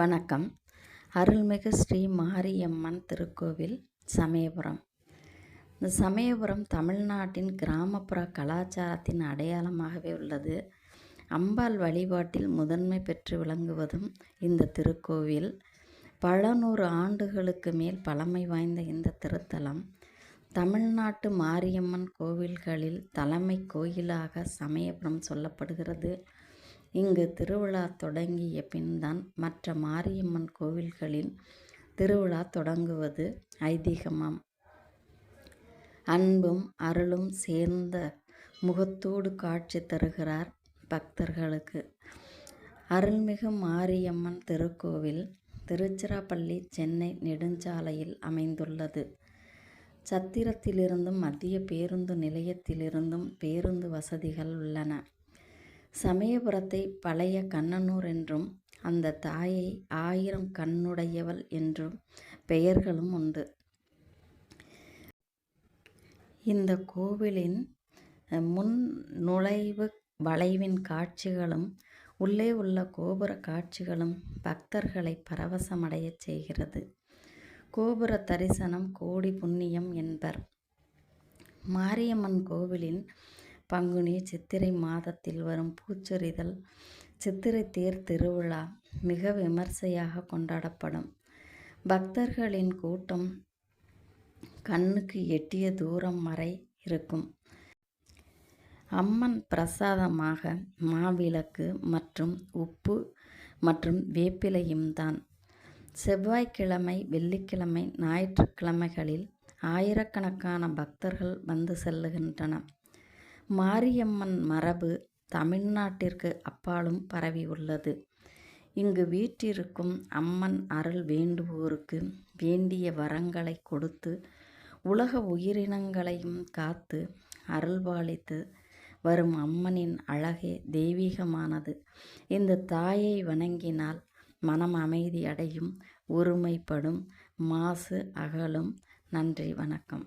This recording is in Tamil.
வணக்கம். அருள்மிகு ஸ்ரீ மாரியம்மன் திருக்கோவில் சமயபுரம். இந்த சமயபுரம் தமிழ்நாட்டின் கிராமப்புற கலாச்சாரத்தின் அடையாளமாகவே உள்ளது. அம்பாள் வழிபாட்டில் முதன்மை பெற்று விளங்குவதும் இந்த திருக்கோவில். பல நூறு ஆண்டுகளுக்கு மேல் பழமை வாய்ந்த இந்த திருத்தலம். தமிழ்நாட்டு மாரியம்மன் கோவில்களில் தலைமை கோயிலாக சமயபுரம் சொல்லப்படுகிறது. இங்கு திருவிழா தொடங்கிய பின்தான் மற்ற மாரியம்மன் கோவில்களில் திருவிழா தொடங்குவது ஐதீகமாம். அன்பும் அருளும் சேர்ந்த முகத்தோடு காட்சி தருகிறார் பக்தர்களுக்கு. அருள்மிகு மாரியம்மன் திருக்கோவில் திருச்சிராப்பள்ளி சென்னை நெடுஞ்சாலையில் அமைந்துள்ளது. சத்திரத்திலிருந்தும் மத்திய பேருந்து நிலையத்திலிருந்தும் பேருந்து வசதிகள் உள்ளன. சமயபுரத்தை பழைய கண்ணனூர் என்றும் அந்த தாயை ஆயிரம் கண்ணுடையவள் என்றும் பெயர்களும் உண்டு. இந்த கோவிலின் முன் நுழைவு வளைவின் காட்சிகளும் உள்ளே உள்ள கோபுர காட்சிகளும் பக்தர்களை பரவசமடையச் செய்கிறது. கோபுர தரிசனம் கோடி புண்ணியம் என்பர். மாரியம்மன் கோவிலின் பங்குனி சித்திரை மாதத்தில் வரும் பூச்சொரிதல் சித்திரை தேர் திருவிழா மிக விமர்சையாக கொண்டாடப்படும். பக்தர்களின் கூட்டம் கண்ணுக்கு எட்டிய தூரம் வரை இருக்கும். அம்மன் பிரசாதமாக மாவிளக்கு மற்றும் உப்பு மற்றும் வேப்பிலையும் தான். செவ்வாய்க்கிழமை வெள்ளிக்கிழமை ஞாயிற்றுக்கிழமைகளில் ஆயிரக்கணக்கான பக்தர்கள் வந்து செல்லுகின்றன மாரியம்மன் மரபு தமிழ்நாட்டிற்கு அப்பாலும் பரவி உள்ளது. இங்கு வீற்றிருக்கும் அம்மன் அருள் வேண்டுவோருக்கு வேண்டிய வரங்களை கொடுத்து உலக உயிரினங்களையும் காத்து அருள்பாலித்து வரும் அம்மனின் அழகே தெய்வீகமானது. இந்த தாயை வணங்கினால் மனம் அமைதி அடையும் ஒருமைப்படும் மாசு அகலும். நன்றி வணக்கம்.